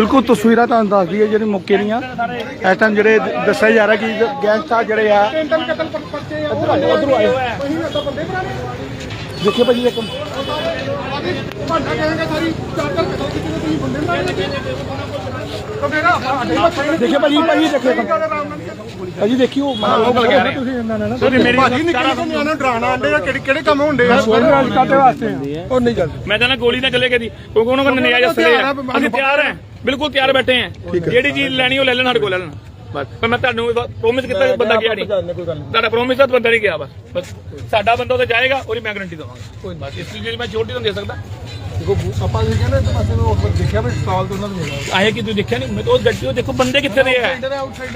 ਬਿਲਕੁਲ ਤਸਵੀਰਾਂ ਤੁਹਾਨੂੰ ਦੱਸਦੀ ਹੈ ਜਿਹੜੇ ਮੌਕੇ ਦੀਆਂ। ਇਸ ਟਾਈਮ ਜਿਹੜੇ ਦੱਸਿਆ ਜਾ ਰਿਹਾ ਕਿ ਗੈਂਗਸਟਰ ਜਿਹੜੇ ਆ ਉਧਰ ਆਏ ਦੇਖਿਓ ਭਾਜੀ ਇੱਕ ਭਾਂਡਾ ਕਹਾਂਗੇ ਸਾਰੀ ਕੀਤੇ ਤੁਸੀਂ ਬੰਦੇ ਮਾਰੇ ਤਾਂ ਮੇਰਾ ਦੇਖਿਓ ਭਾਜੀ ਭਾਜੀ ਤੁਸੀਂ ਇਹਨਾਂ ਨੇ ਨਾ। ਭਾਜੀ ਨਿੱਕੇ ਨਿੱਕੇ ਨਿਆਣੇ ਨੂੰ ਡਰਾਣਾ ਆਂਡੇ ਆ ਕਿਹੜੇ ਕਿਹੜੇ ਕੰਮ ਹੁੰਦੇ ਆ? ਰਾਜ ਕਾਟੇ ਵਾਸਤੇ ਆ। ਉਹ ਨਹੀਂ ਗੱਲ ਮੈਂ ਤਾਂ ਨਾ ਗੋਲੀ ਨਾ ਚੱਲੇ ਕਦੀ ਕਿਉਂਕਿ ਉਹਨਾਂ ਕੋਲ ਨਜਾਇਜ਼ ਅਸਲੇ ਆ? ਅਸੀਂ ਤਿਆਰ ਹਾਂ ਬਿਲਕੁਲ ਤਿਆਰ ਬੈਠੇ ਹਾਂ। ਜਿਹੜੀ ਚੀਜ਼ ਲੈਣੀ ਉਹ ਲੈ ਲੈਣ ਸਾਡੇ ਕੋਲ ਲੈ ਲੈਣ। ਬਸ। ਪਰ ਮੈਂ ਤੁਹਾਨੂੰ ਪ੍ਰੋਮਿਸ ਕੀਤਾ ਕਿ ਬੰਦਾ ਗਿਆ ਨਹੀਂ। ਤੁਹਾਡਾ ਪ੍ਰੋਮਿਸ ਤਾਂ ਬੰਦਾ ਨਹੀਂ ਗਿਆ ਬਸ। ਬਸ ਸਾਡਾ ਬੰਦਾ ਤਾਂ ਜਾਏਗਾ ਉਹਦੀ ਮੈਂ ਗਾਰੰਟੀ ਦਵਾਂਗਾ। ਬਸ ਇਸ ਲਈ ਮੈਂ ਛੋਟੀ ਤੁਹਾਨੂੰ ਦੇ ਸਕਦਾ। ਆਪਾਂ ਜੀ ਕਹਿੰਦੇ ਤੇ ਪਾਸੇ ਨੂੰ ਦੇਖਿਆ ਵੀ ਸਟਾਲ ਤੋਂ ਉਹਨਾਂ ਨੂੰ ਮਿਲਿਆ। ਆਏ ਕਿ ਤੁਸੀਂ ਦੇਖਿਆ ਨਹੀਂ? ਮੈਂ ਤਾਂ ਉਹ ਗੱਡੀ ਉਹ ਦੇਖੋ ਬੰਦੇ ਕਿੱਥੇ ਦੇ ਆ?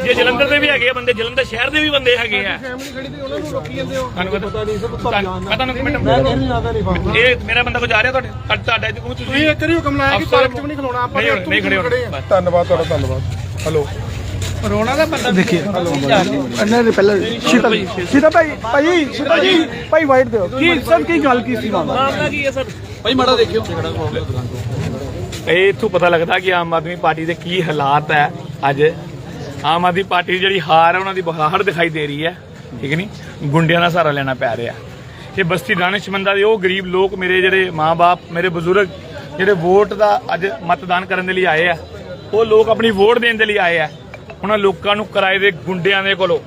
ਜੇ ਜਲੰਧਰ ਦੇ ਵੀ ਹੈਗੇ ਆ ਬੰਦੇ ਜਲੰਧਰ ਸ਼ਹਿਰ ਦੇ ਵੀ ਬੰਦੇ ਹੈਗੇ ਆ। ਫੈਮਿਲੀ ਖੜੀ ਤੇ ਉਹਨਾਂ ਨੂੰ ਰੋਕੀ ਜਾਂਦੇ ਹੋ। ਤੁਹਾਨੂੰ ਪਤਾ ਨਹੀਂ ਸਭ ਮਿੰਟ ਨਹੀਂ ਫਾਹਮ ਇਹ ਮੇਰਾ ਬੰਦਾ ਕੋ ਜਾ ਰਿਹਾ ਤੁਹਾਡੇ ਤੁਹਾਡਾ ਤੁਸੀਂ? ਤੁਸੀਂ ਇੱਕ ਵਾਰੀ ਹੁਕਮ ਲਾਇਆ ਕਿ ਪਾਰਕ ਚ ਵੀ ਨਹੀਂ ਖਲੋਣਾ ਆਪਾਂ ਨਹੀਂ ਖੜੇ ਹੋਣਾ। ਧੰਨਵਾਦ ਤੁਹਾਡਾ ਧੰਨਵਾਦ। ਹਲੋ। ਦੇਖੀਏ ਇਹਨਾਂ ਦੇ ਪਹਿਲਾਂ ਸੀਤਾ ਸੀਤਾ ਭਾਈ। ਭਾਈ ਸੀਤਾ ਜੀ ਭਾਈ। ਵਾਈਟ ਦਿਓ। ਕੀ ਸਰ ਕੀ ਗੱਲ ਕੀ ਸੀ ਮਾਮਲਾ ਕੀ ਹੈ ਸਰ? ਇਹ ਇਥੋਂ ਪਤਾ ਲੱਗਦਾ ਕਿ ਆਮ ਆਦਮੀ ਪਾਰਟੀ ਦੇ ਕੀ ਹਾਲਾਤ ਹੈ ਅੱਜ। ਆਮ ਆਦਮੀ ਪਾਰਟੀ ਜਿਹੜੀ ਹਾਰ ਹੈ, ਉਹਨਾਂ ਦੀ ਬਹਾਰ ਦਿਖਾਈ ਦੇ ਰਹੀ ਹੈ, ਠੀਕ ਨਹੀਂ ਗੁੰਡਿਆਂ ਦਾ ਸਹਾਰਾ ਲੈਣਾ ਪੈ ਰਿਹਾ। ਇਹ ਬਸਤੀ ਦਾਨਿਸ਼ਮੰਦਾਂ ਦੇ ਉਹ ਗਰੀਬ ਲੋਕ ਮੇਰੇ ਜਿਹੜੇ ਮਾਪੇ ਮੇਰੇ ਬਜ਼ੁਰਗ, ਜਿਹੜੇ ਵੋਟ ਦਾ ਅੱਜ ਮਤਦਾਨ ਕਰਨ ਦੇ ਲਈ ਆਏ ਆ, ਉਹ ਲੋਕ ਆਪਣੀ ਵੋਟ ਦੇਣ ਦੇ ਲਈ ਆਏ ਆ। ਉਹਨਾਂ ਲੋਕਾਂ ਨੂੰ ਕਿਰਾਏ ਦੇ ਗੁੰਡਿਆਂ ਦੇ ਕੋਲੋਂ,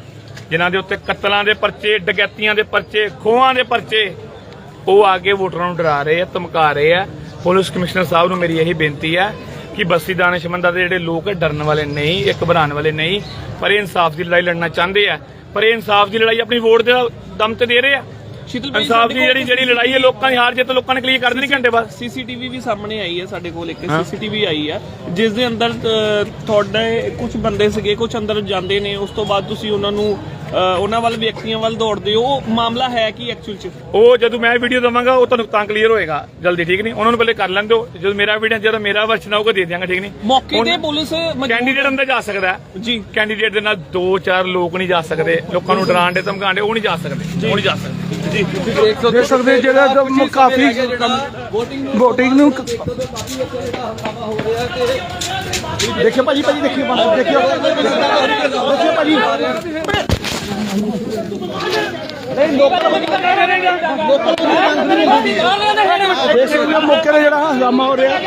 ਜਿਨ੍ਹਾਂ ਦੇ ਉੱਤੇ ਕਤਲਾਂ ਦੇ ਪਰਚੇ, ਡਕੈਤੀਆਂ ਦੇ ਪਰਚੇ, ਖੋਹਾਂ ਦੇ ਪਰਚੇ ਉਹ ਆ ਕੇ ਵੋਟਰਾਂ ਨੂੰ ਡਰਾ ਰਹੇ ਆ ਧਮਕਾ ਰਹੇ ਆ। ਪੁਲਿਸ ਕਮਿਸ਼ਨਰ ਸਾਹਿਬ ਨੂੰ ਮੇਰੀ ਇਹੀ ਬੇਨਤੀ ਹੈ ਕਿ ਬਸਤੀ ਦਾਨਿਸ਼ਮੰਦਾਂ ਦੇ ਜਿਹੜੇ ਲੋਕ ਡਰਨ ਵਾਲੇ ਨਹੀਂ ਇੱਕ ਘਬਰਾਉਣ ਵਾਲੇ ਨਹੀਂ ਪਰ ਇਹ ਇਨਸਾਫ ਦੀ ਲੜਾਈ ਲੜਨਾ ਚਾਹੁੰਦੇ ਆ। ਪਰ ਇਹ ਇਨਸਾਫ ਦੀ ਲੜਾਈ ਆਪਣੀ ਵੋਟ ਦੇ ਦਮ ਤੇ ਦੇ ਰਹੇ ਆ। ਇਨਸਾਫ ਦੀ ਜਿਹੜੀ ਜਿਹੜੀ ਲੜਾਈ ਹੈ ਲੋਕਾਂ ਦੀ ਹਾਰ ਜਿੱਤ ਲੋਕਾਂ ਨੇ ਕਲੀਅਰ ਕਰ ਦੇਣੀ ਘੰਟੇ ਬਾਅਦ। ਸੀਸੀਟੀਵੀ ਵੀ ਸਾਹਮਣੇ ਆਈ ਹੈ ਸਾਡੇ ਕੋਲ ਇੱਕ ਸੀਸੀਟੀਵੀ ਆਈ ਹੈ ਜਿਸ ਦੇ ਅੰਦਰ ਤੁਹਾਡੇ ਕੁਝ ਬੰਦੇ ਸੀਗੇ ਕੁਝ ਅੰਦਰ ਜਾਂਦੇ ਨੇ ਉਸ ਤੋਂ ਬਾਅਦ ਤੁਸੀਂ ਉਹਨਾਂ ਨੂੰ ਉਹਨਾਂ ਵੱਲ ਵਿਅਕਤੀਆਂ ਵੱਲ ਦੌੜਦੇ ਹੋ। ਉਹ ਮਾਮਲਾ ਹੈ ਕੀ ਐਕਚੁਅਲ ਚ? ਉਹ ਜਦੋਂ ਮੈਂ ਵੀਡੀਓ ਦਵਾਂਗਾ ਉਹ ਤੁਹਾਨੂੰ ਤਾਂ ਕਲੀਅਰ ਹੋਏਗਾ। ਜਲਦੀ ਠੀਕ ਨਹੀਂ? ਉਹਨਾਂ ਨੂੰ ਪਹਿਲੇ ਕਰ ਲੈਣ ਦਿਓ। ਜਦੋਂ ਮੇਰਾ ਵੀਡੀਓ ਜਦੋਂ ਮੇਰਾ ਵਰਸ਼ਨ ਆਊਗਾ ਦੇ ਦਿਆਂਗਾ ਠੀਕ ਨਹੀਂ? ਮੌਕੇ ਤੇ ਪੁਲਿਸ ਕੈਂਡੀਡੇਟ ਅੰਦਰ ਜਾ ਸਕਦਾ ਜੀ। ਕੈਂਡੀਡੇਟ ਦੇ ਨਾਲ ਦੋ ਚਾਰ ਲੋਕ ਨਹੀਂ ਜਾ ਸਕਦੇ। ਲੋਕਾਂ ਨੂੰ ਡਰਾਣ ਦੇ ਧਮਕਾਣ ਦੇ ਉਹ ਨਹੀਂ ਜਾ ਸਕਦੇ। ਉਹ ਨਹੀਂ ਜਾ ਸਕਦੇ। ਜੀ। ਦੇਖ ਸਕਦੇ ਜਿਹੜਾ ਕਾਫੀ VOTING ਨੂੰ ਦੇਖਿਓ ਭਾਜੀ ਭਾਜੀ ਦੇਖਿਓ ਦੇਖਿਓ। ਦੇਖਿਓ ਭਾਜੀ। ਦੇਖ ਸਕਦੇ ਹੋ ਮੌਕੇ ਤੇ ਜਿਹੜਾ ਹੰਗਾਮਾ ਹੋ ਰਿਹਾ।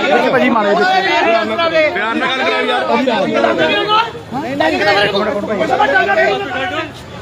ਦੇਖਿਓ ਭਾਜੀ ਮਾਰੇ ਬਿਆਨ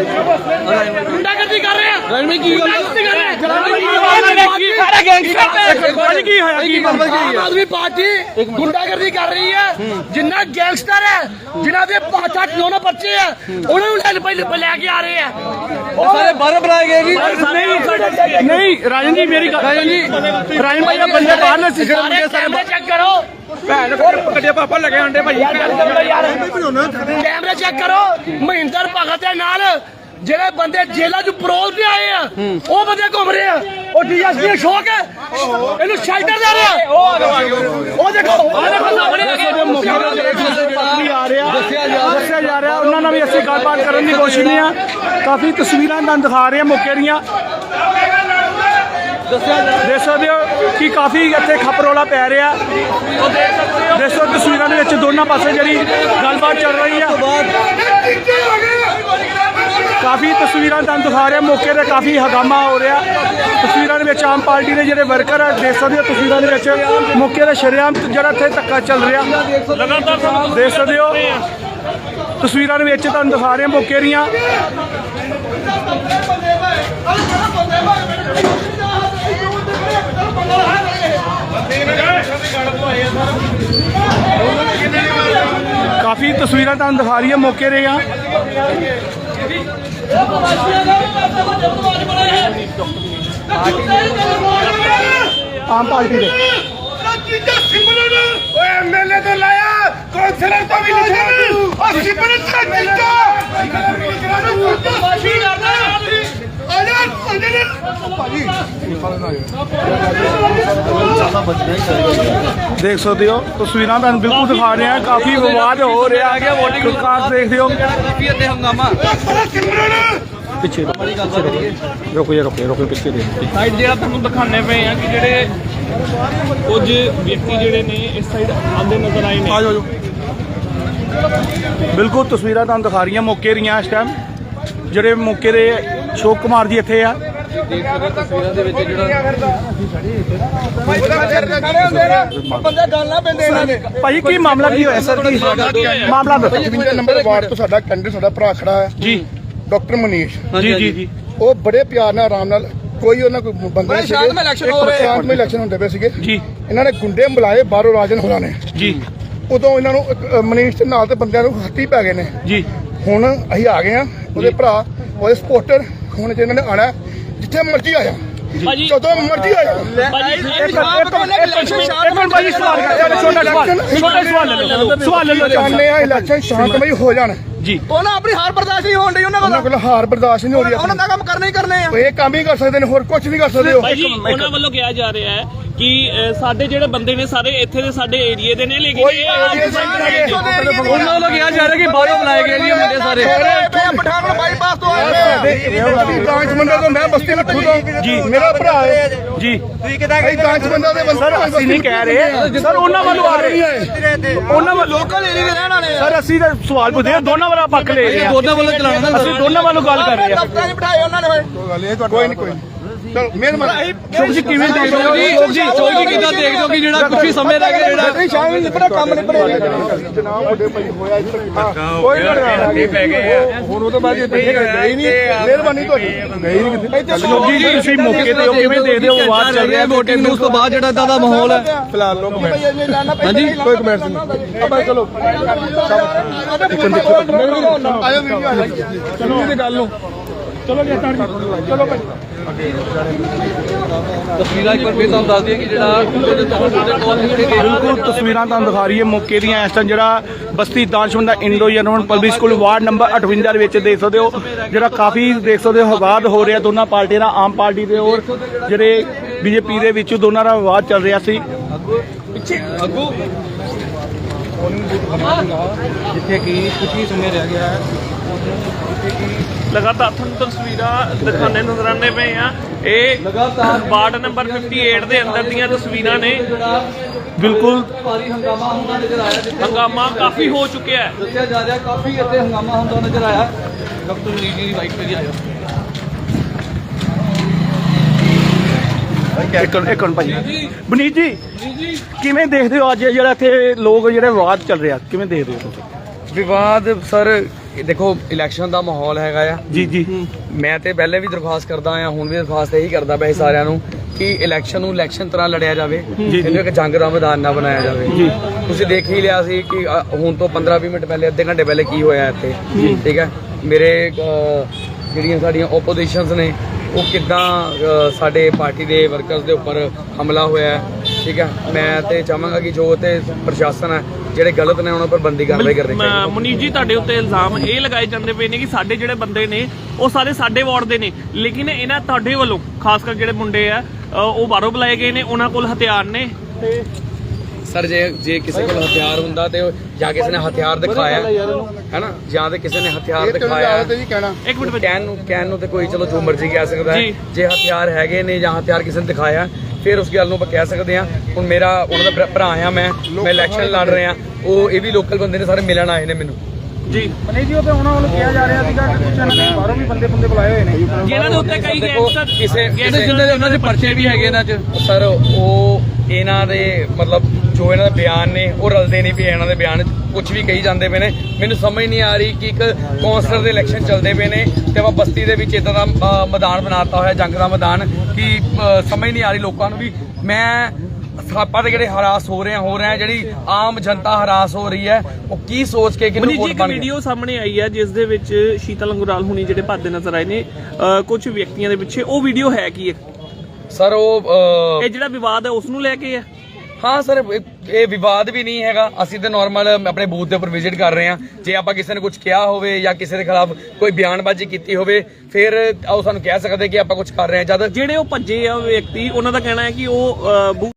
ਗੁੰਡਾਗਰਦੀ ਕਰ ਰਹੇ। ਆ ਰਣਵੀਰ ਕੀ ਗੱਲ? ਕਰ ਰਹੇ। ਸਾਰੇ ਗੈਂਗਸਟਰ ਕੀ ਹੋਇਆ ਕੀ ਆਮ ਆਦਮੀ ਪਾਰਟੀ ਗੁੰਡਾਗਰਦੀ ਕਰ ਰਹੀ ਹੈ। ਜਿੰਨਾ ਗੈਂਗਸਟਰ ਹੈ ਜਿਨ੍ਹਾਂ ਦੇ ਪਾਚਾ ਨੋਨਾ ਬੱਚੇ ਆ ਉਹਨਾਂ ਨੂੰ ਲੈ ਪਹਿਲੇ ਲੈ ਕੇ ਆ ਰਹੇ ਆ ਸਾਰੇ ਬਾਹਰ ਬਣਾਏ ਗਏ ਜੀ। ਨਹੀਂ ਰਾਜਨ ਜੀ ਮੇਰੀ ਗੱਲ ਰਾਜਨ ਜੀ ਰਾਜਨ ਭਾਈ ਇਹ ਬੰਦੇ ਬਾਹਰ ਨੇ ਸਿਖਰ ਸਾਰੇ ਚੈੱਕ ਕਰੋ। ਭੈਣ ਕੱਟੇ ਪਾਪਾ ਲੱਗੇ ਅੰਡੇ ਭਾਈ ਕੈਮਰੇ ਚੈੱਕ ਕਰੋ ਮਹਿੰਦਰ ਭਗਤ ਦੇ ਨਾਲ ਜਿਹੜੇ ਬੰਦੇ ਜੇਲ੍ਹਾਂ 'ਚ ਪਰੋਲ ਤੇ ਆਏ ਆ ਉਹ ਬੰਦੇ ਘੁੰਮ ਰਹੇ ਆ ਉਹ ਡੀਐਸਪੀ ਸ਼ੌਕ ਹੈ ਇਹਨੂੰ ਸ਼ੈਲਟਰ ਦੇ ਰਹੇ ਆ ਉਹ ਦੇਖੋ ਉਹ ਦੇਖੋ ਸਾਹਮਣੇ ਆ ਗਏ ਆ ਰਿਹਾ ਦੱਸਿਆ ਜਾ ਜਾ ਰਿਹਾ ਉਹਨਾਂ ਨਾਲ ਵੀ ਅਸੀਂ ਗੱਲਬਾਤ ਕਰਨ ਦੀ ਕੋਸ਼ਿਸ਼ ਨਹੀਂ ਆ ਕਾਫੀ ਤਸਵੀਰਾਂ ਤੁਹਾਨੂੰ ਦਿਖਾ ਰਹੇ ਆ ਮੌਕੇ ਦੀਆਂ ਦੱਸਿਆ ਦੇਖ ਸਕਦੇ ਹੋ ਕਿ ਕਾਫੀ ਇੱਥੇ ਖਪਰੋਲਾ ਪੈ ਰਿਹਾ। ਦੇਖ ਸਕਦੇ ਹੋ ਤਸਵੀਰਾਂ ਦੇ ਵਿੱਚ ਦੋਨਾਂ ਪਾਸੇ ਜਿਹੜੀ ਗੱਲਬਾਤ ਚੱਲ ਰਹੀ ਆ। ਕਾਫੀ ਤਸਵੀਰਾਂ ਤੁਹਾਨੂੰ ਦਿਖਾ ਰਿਹਾ, ਮੌਕੇ ਤੇ ਕਾਫੀ ਹਗਾਮਾ ਹੋ ਰਿਹਾ। ਤਸਵੀਰਾਂ ਦੇ ਵਿੱਚ ਆਮ ਪਾਰਟੀ ਦੇ ਜਿਹੜੇ ਵਰਕਰ ਆ, ਦੇਖ ਸਕਦੇ ਹੋ ਤਸਵੀਰਾਂ ਦੇ ਵਿੱਚ ਮੌਕੇ ਦਾ ਸ਼ਰੇਆਮ ਜਿਹੜਾ ਇੱਥੇ ਧੱਕਾ ਚੱਲ ਰਿਹਾ। ਲਗਾਤਾਰ ਦੇਖ ਸਕਦੇ ਹੋ ਤਸਵੀਰਾਂ ਦੇ ਵਿੱਚ ਤੁਹਾਨੂੰ ਦਿਖਾ ਰਹੇ ਮੌਕੇ ਦੀਆਂ। ਕਾਫੀ ਤਸਵੀਰਾਂ ਤੁਹਾਨੂੰ ਦਿਖਾ ਰਹੀ ਹੈ ਮੌਕੇ ਦੀਆਂ ਆਮ ਪਾਰਟੀ ਦੇ ਓਏ ਐਮਐਲਏ ਤੋਂ ਲਾਇਆ ਕੌਂਸਲਰ ਤੋਂ ਵੀ ਲਿਖਿਆ ਉਹ ਸਿਮਰਨ ਦਾ ਚੀਤਾ ਬਾਸ਼ੀ ਕਰਦਾ ਆ ਜਾ ਭਾਜੀ ਦੇਖ ਸਕਦੇ ਹੋ ਤਸਵੀਰਾਂ ਤੁਹਾਨੂੰ ਬਿਲਕੁਲ ਦਿਖਾ ਰਹੇ ਹਾਂ ਕਾਫੀ ਵਿਵਾਦ ਹੋ ਰਿਹਾ ਹੈ। ਵੋਟਿੰਗ ਕਾਰਡ ਦੇਖਦੇ ਹੋ। ਪਿੱਛੇ ਰੁਕੋ ਜੀ ਰੁਕੋ ਰੁਕੋ ਪਿੱਛੇ ਦੇ ਸਾਈਡ ਜਿਹੜਾ ਤੁਹਾਨੂੰ ਦਿਖਾਣੇ ਪਏ ਆ ਕਿ ਜਿਹੜੇ ਕੁਝ ਵਿਅਕਤੀ ਜਿਹੜੇ ਨੇ ਇਸ ਸਾਈਡ ਆਉਂਦੇ ਨਜ਼ਰ ਆਏ ਨੇ। ਆ ਜਾਓ ਬਿਲਕੁਲ ਤਸਵੀਰਾਂ ਤੁਹਾਨੂੰ ਦਿਖਾ ਰਹੀਆਂ ਮੌਕੇ ਦੀਆਂ ਇਸ ਟਾਈਮ ਜਿਹੜੇ ਮੌਕੇ ਦੇ ਸ਼ੋਕ ਕੁਮਾਰ ਜੀ ਇੱਥੇ ਆ। ਬੰਦੇ ਗੱਲ ਨਾ ਪੈਂਦੇ ਇਹਨਾਂ ਦੇ। ਭਾਈ ਕੀ ਮਾਮਲਾ ਕੀ ਹੋਇਆ? ਸਰ ਕੀ ਮਾਮਲਾ ਦੱਸੋ। 55 ਨੰਬਰ ਵਾਰਡ ਤੋਂ ਸਾਡਾ ਕੈਂਡੀਡੇਟ ਸਾਡਾ ਭਰਾ ਖੜਾ ਹੈ। ਜੀ। ਡਾਕਟਰ ਮਨੀਸ਼। ਜੀ ਜੀ ਜੀ। ਉਹ ਬੜੇ ਪਿਆਰ ਨਾਲ ਆਰਾਮ ਨਾਲ ਕੋਈ ਉਹਨਾਂ ਕੋਈ ਬੰਦੇ ਨਹੀਂ ਸੀਗੇ। ਇੱਕ ਸ਼ਾਂਤਮਈ ਇਲੈਕਸ਼ਨ ਹੁੰਦੇ ਪਏ ਸੀਗੇ। ਜੀ। ਇਹਨਾਂ ਨੇ ਗੁੰਡੇ ਬੁਲਾਏ ਬਾਹਰੋਂ ਰਾਜਨ ਹੋਰਾਂ ਨੇ। ਜੀ। ਉਦੋਂ ਇਹਨਾਂ ਨੂੰ ਮਨੀਸ਼ ਦੇ ਨਾਲ ਤੇ ਬੰਦਿਆਂ ਨੂੰ ਹੱਥੀ ਪੈ ਗਏ ਨੇ। ਜੀ। ਹੁਣ ਅਸੀਂ ਆ ਗਏ ਆ ਉਹਦੇ ਭਰਾ ਉਹਦੇ ਸਪੋਰਟਰ ਹੁਣ ਜਿਹਨਾਂ ਨੇ ਆਣਾ ਜਿੱਥੇ ਮਰਜ਼ੀ ਆਇਆ ਜਦੋਂ ਮਰਜ਼ੀ ਆਇਆ ਚਾਹੁੰਦੇ ਆ ਇਲੈਕਸ਼ਨ ਸ਼ਾਂਤਮਈ ਹੋ ਜਾਣ। ਜੀ। ਉਹਨਾਂ ਆਪਣੀ ਹਾਰ ਬਰਦਾਸ਼ਤ ਨਹੀਂ ਹੋਣ ਡਈ ਉਹਨਾਂ ਉਹਨਾਂ ਕੋਲ ਹਾਰ ਬਰਦਾਸ਼ਤ ਨਹੀਂ ਹੋ ਰਹੀ ਉਹਨਾਂ ਦਾ ਕੰਮ ਕਰਨੇ ਹੀ ਕਰਨੇ ਆ। ਇਹ ਕੰਮ ਹੀ ਕਰ ਸਕਦੇ ਨੇ ਹੋਰ ਕੁਝ ਨਹੀਂ ਕਰ ਸਕਦੇ ਉਹ ਭਾਜੀ ਉਹਨਾਂ ਵੱਲੋਂ ਕਿਹਾ ਜਾ ਰਿਹਾ ਹੈ ਕਿ ਸਾਡੇ ਜਿਹੜੇ ਬੰਦੇ ਨੇ ਸਾਰੇ ਇੱਥੇ ਦੇ ਸਾਡੇ ਏਰੀਏ ਦੇ ਨੇ ਲੇਕਿਨ ਇਹ। ਉਹਨਾਂ ਵੱਲੋਂ ਕਿਹਾ ਜਾ ਰਿਹਾ ਕਿ ਬਾਹਰੋਂ ਬੁਲਾਏ ਗਏ ਜੀ ਮੁੰਡੇ ਸਾਰੇ। ਪਠਾਨਕੋਟ ਬਾਈਪਾਸ ਤੋਂ ਆਏ ਗਾਂਚ ਬੰਦਾ ਤੋਂ ਮੈਂ ਬਸਤੀ ਲੱਖੂ ਤੋਂ ਜੀ। ਮੇਰਾ ਭਰਾ ਹੈ। ਜੀ। ਅਸੀਂ ਗਾਂਚ ਬੰਦਾ ਦੇ ਬੰਦੇ ਅਸੀਂ ਨਹੀਂ ਕਹਿ ਰਹੇ। ਸਰ ਉਹਨਾਂ ਵੱਲੋਂ ਆ ਰਹੇ। ਉਹਨਾਂ ਵੱਲੋਂ ਲੋਕਲ ਏਰੀਏ ਦੇ ਰਹਿਣ ਵਾਲੇ ਆ। ਸਰ ਅਸੀਂ ਤਾਂ ਸਵਾਲ ਪੁੱਛਦੇ ਹਾਂ। ਦੋਨਾਂ ਵੱਲੋਂ ਪੱਖ ਲੈ ਰਹੇ ਹਾਂ ਦੋਨਾਂ ਵੱਲੋਂ ਚਲਾਉਣਾ। ਅਸੀਂ ਦੋਨਾਂ ਵੱਲੋਂ ਗੱਲ ਕਰ ਰਹੇ ਹਾਂ ਦਫ਼ਤਰਾਂ 'ਚ ਬਿਠਾਏ ਉਹਨਾਂ ਨੇ। ਕੋਈ ਨਹੀਂ ਕੋਈ ਨਹੀਂ। ਚਲੋ ਮਿਹਰਬਾਨੀ। ਤੁਸੀਂ ਕਿਵੇਂ ਦੇਖ ਰਹੇ ਹੋ? ਜੀ ਜੀ ਚੋਜੀ ਕਿਦਾਂ ਦੇਖ ਦੋ ਕਿ ਜਿਹੜਾ ਕੁਝ ਸਮੇਂ ਰਹਿ ਗਿਆ ਜਿਹੜਾ ਸ਼ਾਮ ਨੂੰ ਨਿਪੜਾ ਕੰਮ ਨਿਪੜੇਗਾ ਜਨਾਬ ਵੱਡੇ ਭਾਈ ਹੋਇਆ ਇੱਥੇ। ਕੋਈ ਨਹੀਂ ਪੈ ਗਏ ਹੁਣ ਉਹ ਤੋਂ ਬਾਅਦ ਇਹ ਪਿੱਛੇ ਗਏ ਹੀ ਨਹੀਂ ਮਿਹਰਬਾਨੀ ਤੁਹਾਡੀ। ਗਏ ਹੀ ਨਹੀਂ ਕਿਤੇ ਜੀ ਜੀ ਤੁਸੀਂ ਮੌਕੇ ਤੇ ਹੋ ਕਿਵੇਂ ਦੇਖਦੇ ਹੋ? ਵਿਵਾਦ ਚੱਲ ਰਿਹਾ VOTING ਨੂੰ ਉਸ ਤੋਂ ਬਾਅਦ ਜਿਹੜਾ ਇਦਾਂ ਦਾ ਮਾਹੌਲ ਹੈ? ਫਿਲਹਾਲ ਲੋਕ ਮੈਂ ਹਾਂਜੀ। ਕੋਈ ਕਮੈਂਟ ਨਹੀਂ। ਆਪਾਂ ਚਲੋ। ਆਇਓ ਵੀਡੀਓ ਆਇਓ ਚਲੋ ਇਹਦੀ ਗੱਲ ਨੂੰ ਚਲੋ ਜੀ ਚਲੋ ਭਾਈ। ਤਸਵੀਰਾਂ ਇੱਕ ਵਾਰ ਫੇਰ ਤੁਹਾਨੂੰ ਦੱਸ ਦਈਏ ਕਿ ਜਿਹੜਾ ਬਿਲਕੁਲ ਤਸਵੀਰਾਂ ਤੁਹਾਨੂੰ ਦਿਖਾ ਰਹੀ ਹੈ ਮੌਕੇ ਦੀਆਂ। ਇਸ ਟਾਈਮ ਜਿਹੜਾ Basti Danishmandan Indo German public school ward number 58 ਦੇ ਵਿੱਚ ਦੇਖ ਸਕਦੇ ਹੋ ਜਿਹੜਾ ਕਾਫੀ ਦੇਖ ਸਕਦੇ ਹੋ ਵਿਵਾਦ ਹੋ ਰਿਹਾ ਦੋਨਾਂ ਪਾਰਟੀਆਂ ਦਾ ਆਮ ਪਾਰਟੀ ਦੇ ਔਰ ਜਿਹੜੇ ਬੀਜੇਪੀ ਦੇ ਵਿੱਚ ਦੋਨਾਂ ਦਾ ਵਿਵਾਦ ਚੱਲ ਰਿਹਾ ਸੀ। ਜਿੱਥੇ ਕਿ ਕੁਝ ਹੀ ਸਮੇਂ ਰਹਿ ਗਿਆ ਹੈ। ਲਗਾਤਾਰ ਤੁਹਾਨੂੰ ਤਸਵੀਰਾਂ ਦਿਖਾਣੇ ਨਜ਼ਰ ਆਉਂਦੇ ਪਏ ਆ। ਇਹ ਵਾਰਡ ਨੰਬਰ 58 ਦੇ ਅੰਦਰ ਦੀਆਂ ਤਸਵੀਰਾਂ ਨੇ। ਬਿਲਕੁਲ ਭਾਰੀ ਹੰਗਾਮਾ ਹੁੰਦਾ ਨਜ਼ਰ ਆਇਆ ਜਿੱਥੇ ਹੰਗਾਮਾ ਕਾਫੀ ਹੋ ਚੁੱਕਿਆ ਹੈ। ਦੱਸਿਆ ਜਾ ਰਿਹਾ ਕਾਫੀ ਇੱਥੇ ਹੰਗਾਮਾ ਹੁੰਦਾ ਨਜ਼ਰ ਆਇਆ। ਡਾਕਟਰ ਮਨੀਸ਼ ਜੀ ਦੀ ਬਾਈਕ ਤੇ ਆਇਆ। ਇੱਕ ਮਿੰਟ- ਇੱਕ ਮਿੰਟ ਭਾਜੀ। ਬਨੀਤ ਜੀ। ਕਿਵੇਂ ਦੇਖਦੇ ਹੋ ਅੱਜ ਜਿਹੜਾ ਇੱਥੇ ਲੋਕ ਜਿਹੜੇ ਵਿਵਾਦ ਚੱਲ ਰਿਹਾ? ਕਿਵੇਂ ਦੇਖਦੇ ਹੋ ਤੁਸੀਂ? ਵਿਵਾਦ ਸਰ ਦੇਖੋ ਇਲੈਕਸ਼ਨ ਦਾ ਮਾਹੌਲ ਹੈਗਾ ਆ। ਜੀ ਜੀ। ਮੈਂ ਤੇ ਪਹਿਲੇ ਵੀ ਦਰਖਾਸਤ ਕਰਦਾ ਆ ਹੁਣ ਵੀ ਦਰਖਾਸਤ ਇਹੀ ਕਰਦਾ ਪਿਆ ਸਾਰਿਆਂ ਨੂੰ ਕਿ ਇਲੈਕਸ਼ਨ ਨੂੰ ਇਲੈਕਸ਼ਨ ਤਰ੍ਹਾਂ ਲੜਿਆ ਜਾਵੇ ਇਹਨੂੰ ਇੱਕ ਜੰਗ ਦਾ ਮੈਦਾਨ ਨਾ ਬਣਾਇਆ ਜਾਵੇ। ਤੁਸੀਂ ਦੇਖ ਹੀ ਲਿਆ ਸੀ ਕਿ ਅ, ਹੁਣ ਤੋਂ 15-20 ਮਿੰਟ ਪਹਿਲੇ ਅੱਧੇ ਘੰਟੇ ਪਹਿਲੇ ਕੀ ਹੋਇਆ ਇੱਥੇ। ਠੀਕ ਹੈ? ਮੇਰੇ ਅ, ਜਿਹੜੀਆਂ ਸਾਡੀਆਂ ਆਪੋਜੀਸ਼ਨਸ ਨੇ ਉਹ ਕਿੱਦਾਂ ਅ, ਸਾਡੇ ਪਾਰਟੀ ਦੇ ਵਰਕਰਸ ਦੇ ਉੱਪਰ ਹਮਲਾ ਹੋਇਆ ਹੈ। ਠੀਕ ਹੈ? ਮੈਂ ਤੇ ਚਾਹਾਂਗਾ ਕਿ ਜੋ ਤੇ ਪ੍ਰਸ਼ਾਸਨ ਹੈ ਜਿਹੜੇ ਗਲਤ ਨੇ ਉਹਨਾਂ ਪਰ ਬੰਦੀ ਕਾਰਵਾਈ ਕਰਨੀ ਚਾਹੀਦੀ ਮੁਨੀਸ਼ ਜੀ ਤੁਹਾਡੇ ਉੱਤੇ ਇਲਜ਼ਾਮ ਇਹ ਲਗਾਏ ਜਾਂਦੇ ਪਏ ਨੇ ਕਿ ਸਾਡੇ ਜਿਹੜੇ ਬੰਦੇ ਨੇ ਉਹ ਸਾਰੇ ਸਾਡੇ ਵਾਰਡ ਦੇ ਨੇ। ਲੇਕਿਨ ਇਹਨਾਂ ਤੁਹਾਡੇ ਵੱਲੋਂ ਖਾਸ ਕਰ ਜਿਹੜੇ ਮੁੰਡੇ ਆ ਉਹ ਬਾਹਰੋਂ ਬੁਲਾਏ ਗਏ ਨੇ ਉਹਨਾਂ ਕੋਲ ਹਥਿਆਰ ਨੇ? ਸਰ ਜੇ ਜੇ ਕਿਸੇ ਕੋਲ ਹਥਿਆਰ ਹੁੰਦਾ ਤੇ ਜਾਂ ਕਿਸੇ ਨੇ ਹਥਿਆਰ ਦਿਖਾਇਆ ਹੈਨਾ? ਜਾਂ ਤੇ ਕਿਸੇ ਨੇ ਹਥਿਆਰ ਦਿਖਾਇਆ। ਇੱਕ ਮਿੰਟ। ਕਹਿਣ ਨੂੰ ਕਹਿਣ ਨੂੰ ਤੇ ਕੋਈ ਚਲੋ ਜੋ ਮਰਜ਼ੀ ਕਹਿ ਸਕਦਾ। ਜੇ ਹਥਿਆਰ ਹੈਗੇ ਨੇ ਜਾਂ ਹਥਿਆਰ ਕਿਸੇ ਨੇ ਦਿਖਾਇਆ ਫਿਰ ਉਸ ਗੱਲ ਨੂੰ ਆਪਾਂ ਕਹਿ ਸਕਦੇ ਹਾਂ ਹੁਣ ਮੇਰਾ ਉਹਨਾਂ ਦਾ ਭਰਾ- ਆ ਮੈਂ ਮੈਂ ਇਲੈਕਸ਼ਨ ਲੜ ਰਿਹਾ ਉਹ ਇਹ ਵੀ ਲੋਕਲ ਬੰਦੇ ਨੇ ਸਾਰੇ ਮਿਲਣ ਆਏ ਨੇ ਮੈਨੂੰ। ਜੀ। ਨਹੀਂ ਜੀ ਉਹ ਤੇ ਉਹਨਾਂ ਵੱਲੋਂ ਕਿਹਾ ਜਾ ਰਿਹਾ ਸੀਗਾ ਕਿ ਕੁਝ ਇਹਨਾਂ ਨੇ ਬਾਹਰੋਂ ਵੀ ਬੰਦੇ ਬੰਦੇ ਬੁਲਾਏ ਹੋਏ ਨੇ। ਜਿਹਨਾਂ ਦੇ ਉੱਤੇ ਕਈ ਗੈਂਗਸਟਰ ਕਿਸੇ- ਗੈਂਗਸਟਰ ਉਹਨਾਂ ਦੇ ਪਰਚੇ ਵੀ ਹੈਗੇ ਇਹਨਾਂ 'ਚ। ਸਰ ਉਹ ਇਹਨਾਂ ਦੇ ਮਤਲਬ ਜੋ ਇਹਨਾਂ ਦੇ ਬਿਆਨ ਨੇ ਉਹ ਰਲਦੇ ਨਹੀਂ ਪਏ ਇਹਨਾਂ ਦੇ ਬਿਆਨ ਕੁਝ ਵੀ ਕਹੀ ਜਾਂਦੇ ਪਏ ਨੇ। ਮੈਨੂੰ ਸਮਝ ਨਹੀਂ ਆ ਰਹੀ ਕਿ ਇੱਕ ਕੌਂਸਲਰ ਦੇ ਇਲੈਕਸ਼ਨ ਚੱਲਦੇ ਪਏ ਨੇ ਤੇ ਆਪਾਂ ਬਸਤੀ ਦੇ ਵਿੱਚ ਇਦਾਂ ਦਾ ਮੈਦਾਨ ਬਣਾਤਾ ਹੋਇਆ ਜੰਗ ਦਾ ਮੈਦਾਨ ਕਿ ਸਮਝ ਨਹੀਂ ਆ ਰਹੀ ਲੋਕਾਂ ਨੂੰ ਵੀ ਮੈਂ ਆਪਾਂ ਦੇ ਜਿਹੜੇ ਹਰਾਸ ਹੋ ਰਹੇ ਆ ਹੋ ਰਹੇ ਆ ਜਿਹੜੀ ਆਮ ਜਨਤਾ ਹਰਾਸ ਹੋ ਰਹੀ ਹੈ ਉਹ ਕੀ ਸੋਚ ਕੇ ਕਿਹਨੂੰ ਵੋਟ ਇੱਕ ਬਣ ਵੀਡੀਓ ਸਾਹਮਣੇ ਆਈ ਹੈ ਜਿਸ ਦੇ ਵਿੱਚ ਸ਼ੀਤਲ ਅੰਗੁਰਾਲ ਹੁਣੀ ਜਿਹੜੇ ਭੱਜਦੇ ਨਜ਼ਰ ਆਏ ਨੇ ਕੁਝ ਵਿਅਕਤੀਆਂ ਦੇ ਪਿੱਛੇ। ਉਹ ਵੀਡੀਓ ਹੈ ਕੀ ਹੈ? ਸਰ ਉਹ ਇਹ ਜਿਹੜਾ ਵਿਵਾਦ ਹੈ ਉਸ ਨੂੰ ਲੈ ਕੇ ਹੈ? ਹਾਂ ਸਰ ਇਹ- ਵਿਵਾਦ ਵੀ ਨਹੀਂ ਹੈਗਾ। ਅਸੀਂ ਤਾਂ ਨਾਰਮਲ ਆਪਣੇ ਬੂਥ ਦੇ ਉੱਪਰ ਵਿਜ਼ਿਟ ਕਰ ਰਹੇ ਹਾਂ। ਜੇ ਆਪਾਂ ਕਿਸੇ ਨੇ ਕੁਝ ਕਿਹਾ ਹੋਵੇ ਜਾਂ ਕਿਸੇ ਦੇ ਖਿਲਾਫ ਕੋਈ ਬਿਆਨਬਾਜ਼ੀ ਕੀਤੀ ਹੋਵੇ ਫਿਰ ਉਹ ਸਾਨੂੰ ਕਹਿ ਸਕਦੇ ਕਿ ਆਪਾਂ ਕੁਝ ਕਰ ਰਹੇ ਹਾਂ। ਜਦ ਜਿਹੜੇ ਉਹ ਭੱਜੇ ਆ ਵਿਅਕਤੀ ਉਹਨਾਂ ਦਾ ਕਹਿਣਾ ਹੈ ਕਿ ਉਹ ਅ, ਬੂ-